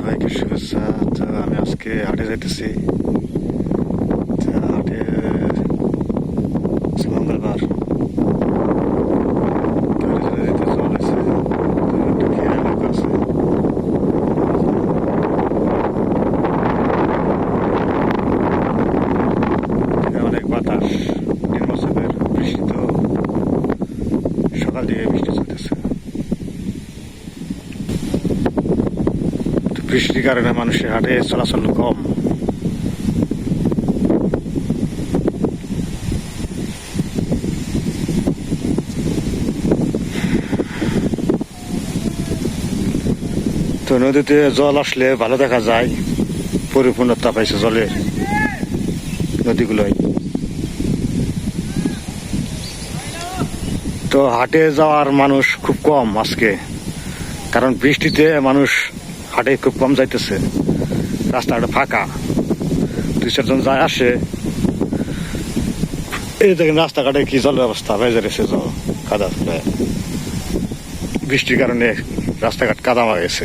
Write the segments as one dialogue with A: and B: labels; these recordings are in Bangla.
A: সবাইকে শুভেচ্ছা আমি আজকে হাটে যাইতেছি। হাটে আজকে মঙ্গলবার তো হাটে যেতে যেতে জল আছে তো একটা ঘেরা এলাকা আছে এখানে অনেক বাতাস নির্বাচনের বৃষ্টি তো সকাল দিকে বৃষ্টি চলতেছে তো কারণে মানুষের হাটে চলাচল কম। তো নদীতে জল আসলে ভালো দেখা যায়, পরিপূর্ণতা পাইছে জলের নদীগুলোয়। তো হাটে যাওয়ার মানুষ খুব কম আজকে, কারণ বৃষ্টিতে মানুষ হাটে খুব কম যাইতেছে। রাস্তাটা ফাঁকা। দুই চারজন যায় আসে। এই দেখেন রাস্তাঘাটে কি জলের অবস্থা ভেজে রয়েছে জল, কাদা বৃষ্টির কারণে রাস্তাঘাট কাদা হয়ে গেছে।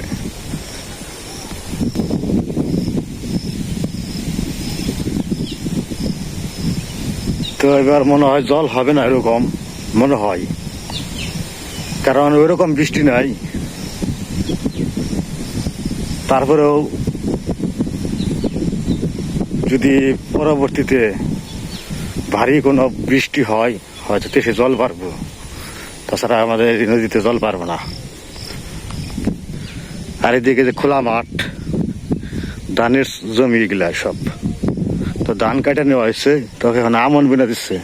A: তো এবার মনে হয় জল হবে না এরকম, মনে হয়। কারণ ওইরকম বৃষ্টি নাই। তারপরেও যদি পরবর্তীতে ভারী কোনো বৃষ্টি হয়, হয়তো দেশে জল বাড়বো। তাছাড়া আমাদের নদীতে জল পারবে না। আর এদিকে যে খোলা মাঠ, ধানের জমি এগুলা সব। তো ধান কাটা নেওয়া হয়েছে তো এখন আমন বিনা দিচ্ছে।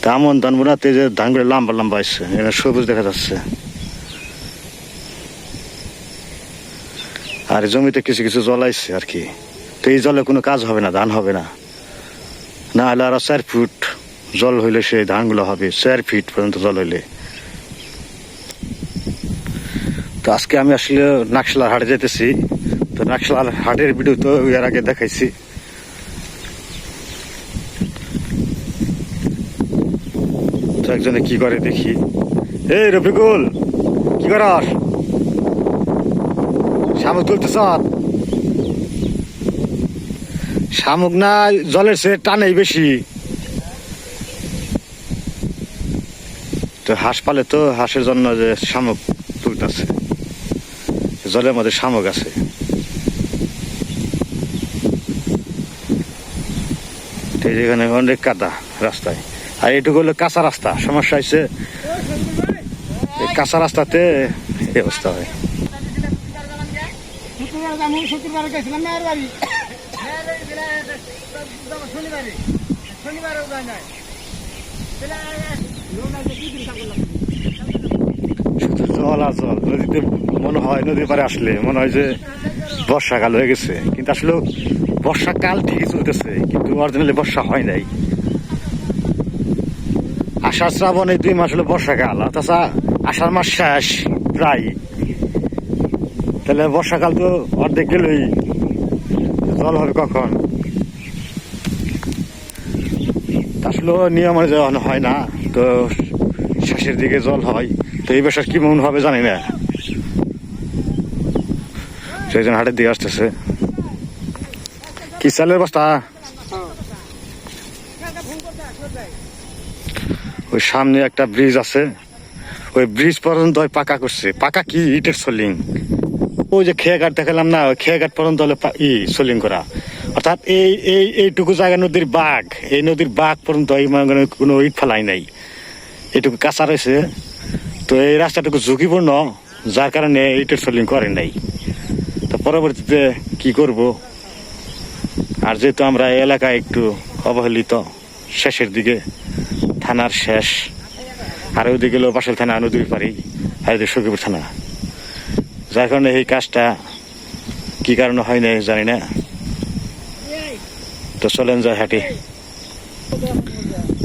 A: তা আমন ধান বোনাতে যে ধানগুলো লম্বা লম্বা আসছে এখানে সবুজ দেখা যাচ্ছে। আর জমিতে কিছু কিছু জল আসছে আর কি। তো এই জলে কোনো কাজ হবে না, ধান হবে না। না হলে আরও চার ফুট জল হইলে সেই ধানগুলো হবে, চার ফিট পর্যন্ত জল হইলে। তো আজকে আমি আসলে নাকশালার হাটে যেতেছি। তো নাকশালার হাটের ভিডিও তো এর আগে দেখাইছি। তো একজনে কি করে দেখি? এই রফিকুল, কি করাস? শামুক তুলতেছ শামুক না জলের সে টানেই বেশি। তো হাঁস পালে তো হাঁসের জন্য যে শামুক তুলতেছে। জলের মধ্যে শামুক আছে। যেখানে অনেক কাদা রাস্তায়। আর এটুকু হলো কাঁচা রাস্তা। সমস্যা হয়েছে কাঁচা রাস্তাতে এই অবস্থা হয়।
B: আমি শুক্রবার গেছিলাম মেয়ের বাড়ি। শনিবারে। শনিবারেও যায় নাই।
A: শুধু জল আর জল নদীতে মনে হয় নদীর পারে আসলে মনে হয় যে বর্ষাকাল হয়ে গেছে। কিন্তু আসলে বর্ষাকাল ঠিকই চলতেছে কিন্তু অরিজিনালি বর্ষা হয় নাই। আষাঢ় শ্রাবণ এই দুই মাস হলো বর্ষাকাল তাছাড়া আষাঢ় মাস শেষ প্রায়। তাহলে বর্ষাকাল তো অর্ধেক গেলই। জল হবে কখন? আসলে নিয়ম অনুযায়ী হয় না, তো শেষের দিকে জল হয়। তো এই বছর কি মন হবে জানি না। সেই জন্য হাটের দিকে আসতেছে। কি চালের বস্তা? ওই সামনে একটা ব্রিজ আছে। ওই ব্রিজ পর্যন্ত পাকা করছে। পাকা কি? ইটের সোলিং। ওই যে খেয়ে ঘাট দেখালাম না, ওই খেয়ে ঘাট পর্যন্ত হলো ই, সোলিং করা। অর্থাৎ এই এই, এইটুকু জায়গা নদীর বাঘ, এই নদীর বাঘ পর্যন্ত এই কোনো ইট ফেলাই নাই। এটুকু কাঁচা রয়েছে। তো এই রাস্তাটুকু ঝুঁকিপূর্ণ, যার কারণে ইটের সোলিং করে নাই। তো পরবর্তীতে কি করব? আর যেহেতু আমরা এলাকায় একটু অবহেলিত, শেষের দিকে, থানার শেষ। আর ওইদিকে হলো বাসেল থানা, নদীর পারি আর সখীপুর থানা। যার কারণে এই কাজটা কি কারণে হয় নাই জানি না। তো চলেন যায় হাঁটি।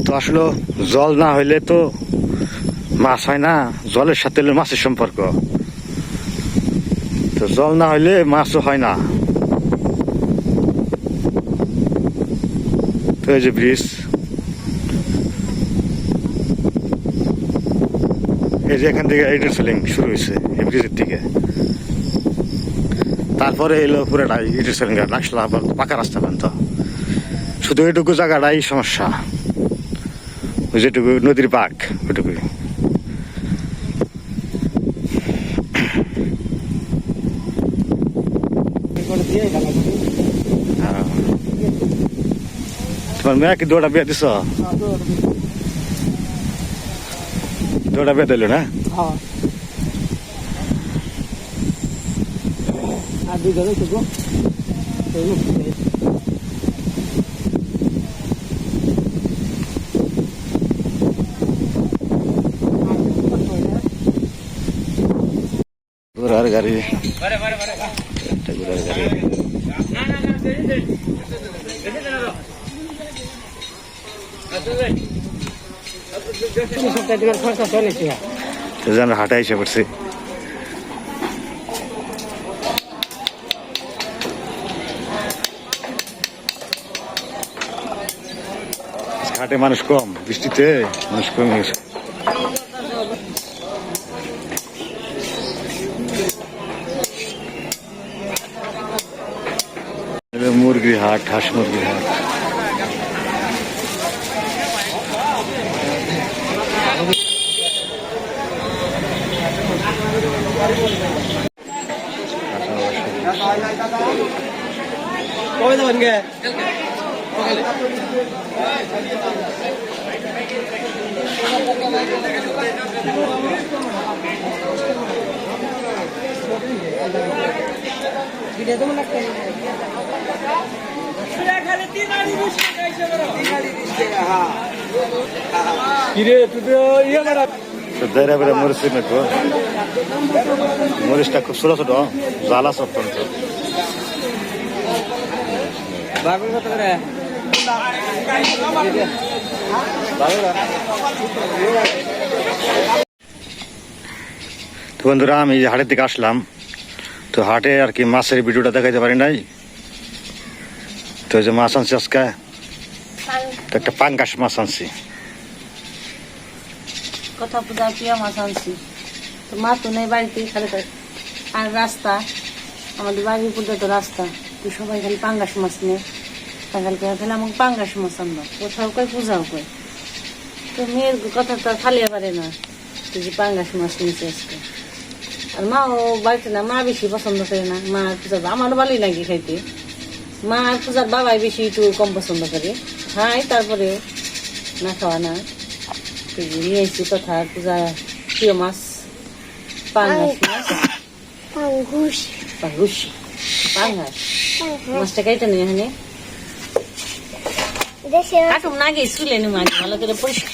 A: তো আসলে, জল না হইলে তো মাছ হয় না, জলের সাথে মাছের সম্পর্ক। তো জল না হইলে মাছও হয় না। তো এই যে ব্রিজ। এই যে এখান থেকে এইটার সেলিং শুরু হয়েছে ব্রিজের থেকে। তারপরে এলো পুরোটাই ইটের সেলিং নাকশলা পাকা রাস্তা পর্যন্ত শুধু এটুকু জায়গাটাই সমস্যা। ওই যেটুকু নদীর পাক, ওইটুকুই। তোমার মেয়ে কি দৌড়া বিয়ে দিছ? দৌড়া বিয়ে দিল না
B: আর দুই ঘরে তো
A: ঘোড়ার গাড়ি একটা ঘোড়ার গাড়ি
B: খরচা চলেছে
A: যেন হাঁটা পড়ছে। হাটে মানুষ কম বৃষ্টিতে মানুষ কম মুরগির হাট হাঁস মুরগির হাট।
B: কবে যাবেন গে কিরে তুই তো ইয়ে মারা
A: তো দেড়ে বেড়ে মরিচ নাকো মরিচটা খুব
B: কত করে?
A: তো বন্ধুরা আমি হাটের দিকে আসলাম। তো হাটে আর কি মাছের ভিডিওটা দেখাইতে পারি নাই। তো যে মাছ আনছি আজকে। তো একটা পাঙ্গাস মাছ আনছি।
C: কথা পূজা প্রিয় মাছ আনছি? তো মা তো নেই বাড়িতে খালি করে আর রাস্তা আমাদের বাড়ির উপর তো রাস্তা। তো সবাই খালি পাঙ্গাস মাছ নেই তাহলে তাহলে আমাকে পাঙ্গাস মাছ আনব কোথাও কয় পূজাও কয়। তো মেয়ের কথা তো ফালিয়ে পারে না যে পাঙ্গাস মাছ নিয়েছে আজকে। আর মা ও বাড়িতে না মা বেশি পছন্দ করে না মা আর পূজা আমারও ভালোই লাগে খাইতে। মা আর পূজার বাবাই বেশি একটু কম পছন্দ করে। খাই তারপরে না খাওয়া না। নিয়ে এসেছি কথা পূজা প্রিয় মাছ পাঙ্গাস মাছ।
D: Pangus.
C: পাঙ্গুস পাঙ্গাস। মাছটা কেটে নিয়ে এখানে। কাটুম না গিয়ে চুলে নি মাছ ভালো করে পরিষ্কার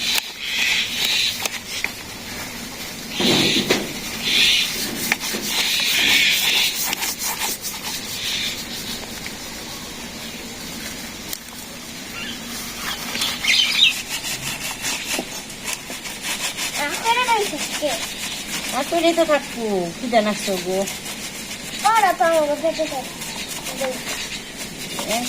D: আখেরে রয়েছে
C: আর তো রেখে থাকব কি জানাচ্ছ গো
D: বড় পাঙ্গু খেতে থাকে
C: হ্যাঁ?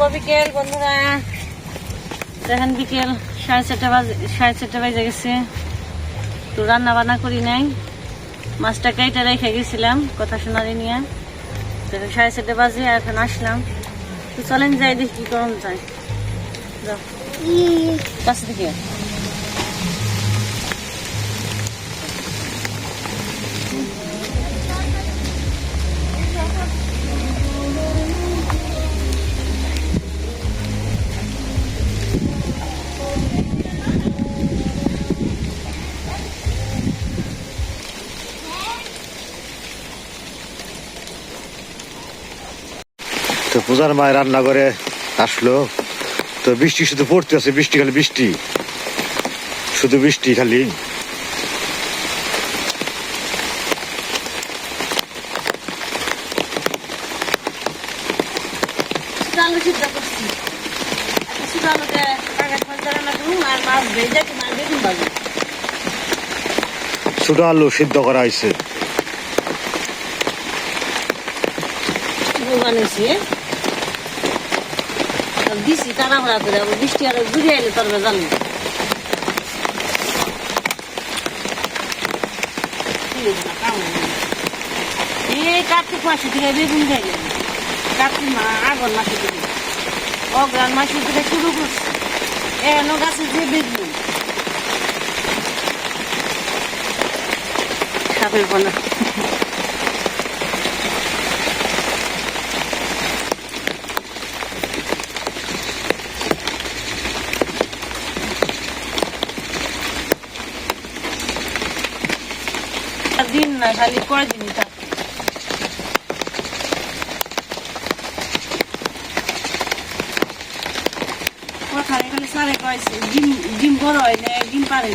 C: শুভ বিকেল বন্ধুরা। দেখেন বিকেল সাড়ে চারটা বাজে সাড়ে চারটা বাজে গেছে। তো রান্না বান্না করি নাই। মাছটা কেটে রেখে গেছিলাম কথা শোনারি নিয়ে। দেখেন সাড়ে চারটা বাজে এখন আসলাম। তো চলেন যাই দেখি কি করুন যায় কাছে থেকে
A: পূজার মায়ের রান্না করে আসলো। তো বৃষ্টি শুধু পড়তে আছে বৃষ্টি খালি বৃষ্টি। শুধু বৃষ্টি খালি। ছোট আলু সিদ্ধ করা হয়েছে।
C: বানিয়েছি দিছি, তাড়াহুড়া করে বৃষ্টি আরও ঘুরে এলে তোর জানি এই কার্তিক মাসে থেকে বেগুন খাইলে কার্তিক মা আগুন মাসে থেকে। অগ্রাণ মাসে থেকে শুরু করছে। এখনও গাছে যে বেগুন। সাপের পোনা দিন না, খালি কথা এখানে সারে কয়েছে, ডিম ডিম বড় হয় ডিম পারে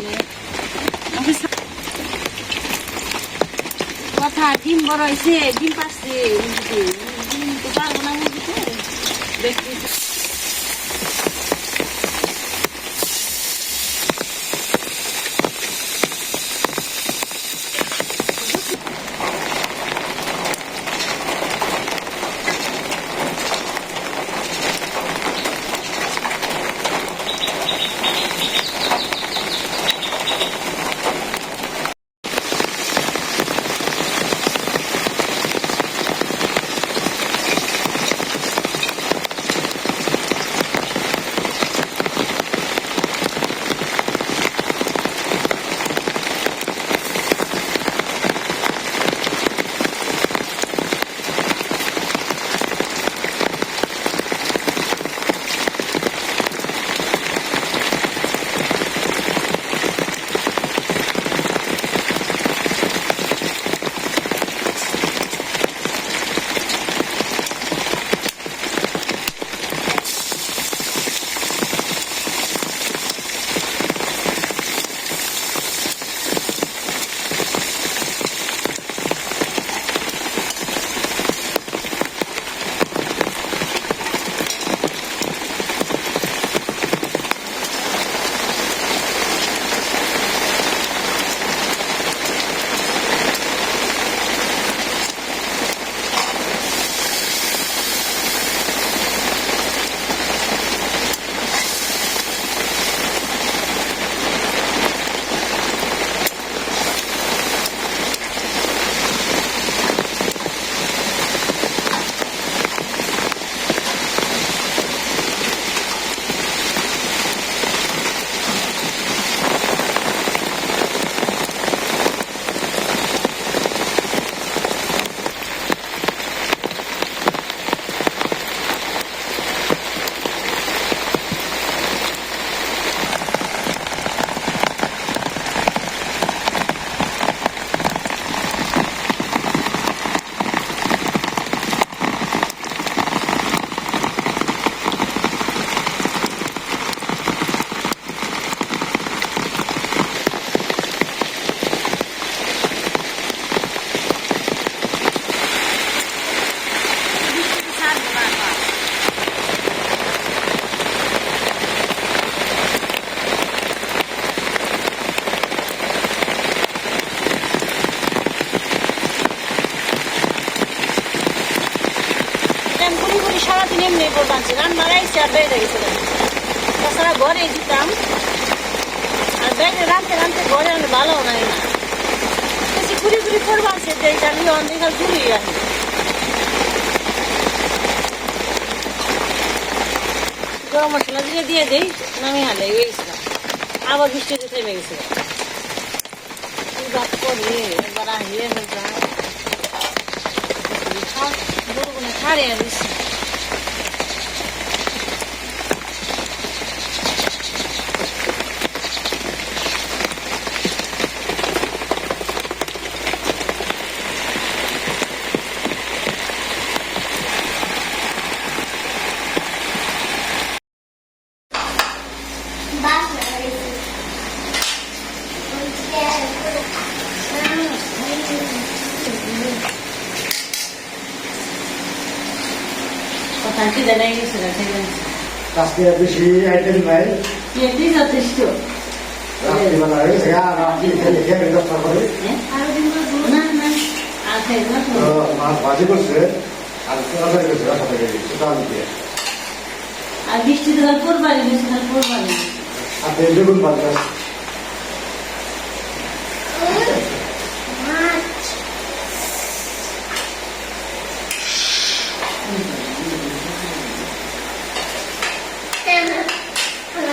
C: কথা, ডিম বড় হয়েছে, ডিম মুরগিতে। ডিম তো পারব না মুরগিতে যে আমি অনেক ঘুরি রাখি গরম মশলা দিয়ে দিয়ে দিই নামি হালে গেছিলাম। আবার বৃষ্টিতে থেমে গেছিল। বাদ করে একবার আহিয়ে ছাড়িয়ে দিচ্ছি কথা কি জানাই গেছিল সেই
A: আজকে বেশি আইটেম নাই
C: এটি যথেষ্ট
A: রাত্রিবেলা হয়ে গেছে আর রাত্রি খেলে খেয়ে দশটা করে
C: হ্যাঁ? না না আর খাইব না তো।
A: তো মাছ ভাজি করছে আর তরকারি করছে রাখা থেকে সেটা আমি দিয়ে
C: আর বৃষ্টি তো আর করবানি বৃষ্টি আর করবানি
A: আর বেগুন ভাজি আছে
D: মাছ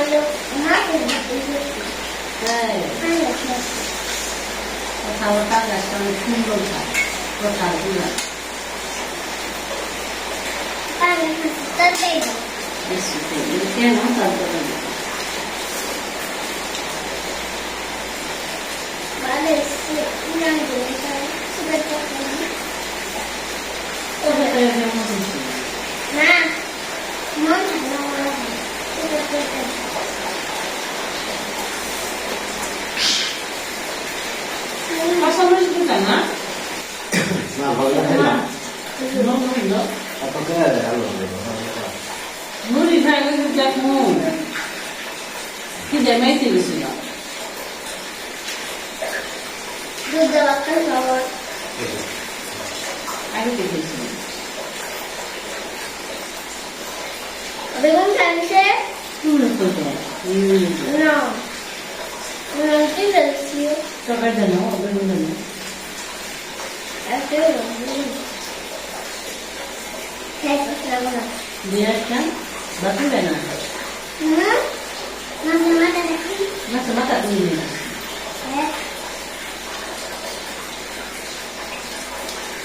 D: আমাদের মাছের ভাত
C: হ্যাঁ কথা বলতা গাছটা অনেক সুন্দর খায় কথা গুলা বেশি করে। কেন তারপরে তবে তো এর মতন ছিল। পাশাপাশি কোথায় না
A: না ভালো লাগে না
C: মুড়ি খাইলে কিন্তু দেখো কি দেমাইতে গেছিল আগে দেখেছিল
D: বেগুন ফ্রান্সে
C: চুল কোথায়
D: No. No ti versio.
C: তবে জানো বেগুন জানো
D: È vero. Ecco, siamo
C: দিয়ে একটা বাতুলে না
D: No? Non mi manda da qui.
C: মাথা মাথা তুলে না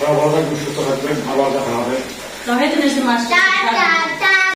A: সবাই ভালো থাকবেন সুস্থ থাকবেন আবার দেখা হবে